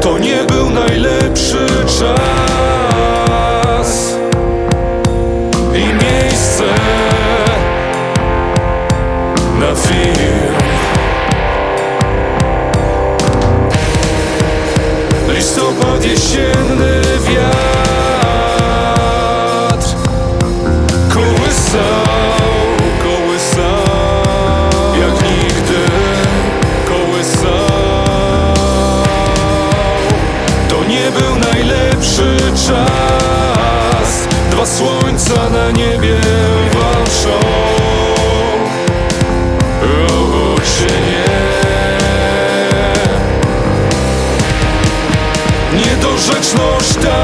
To nie był najlepszy czas I miejsce na film. Listopad jesienny.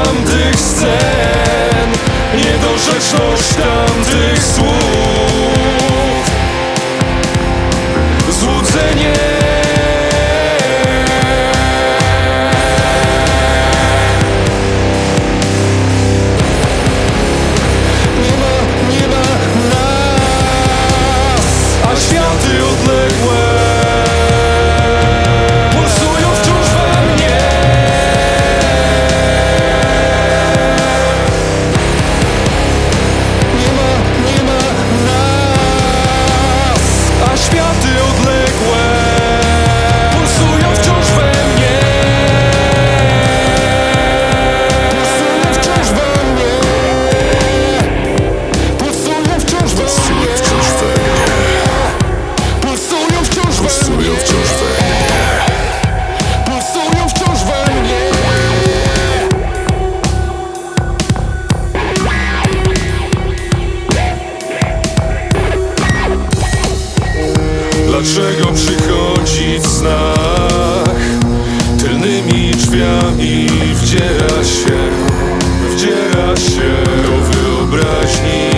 tamtych scen Niedorzeczność tamtych słów. przychodzi w snach. Tylnymi drzwiami wdziera się, wdziera się do wyobraźni.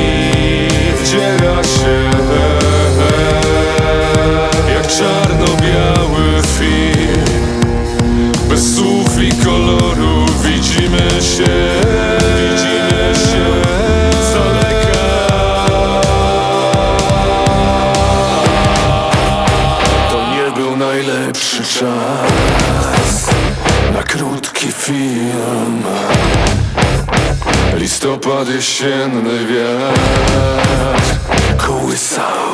czas na krótki film. Listopad jesienny wiatr kołysał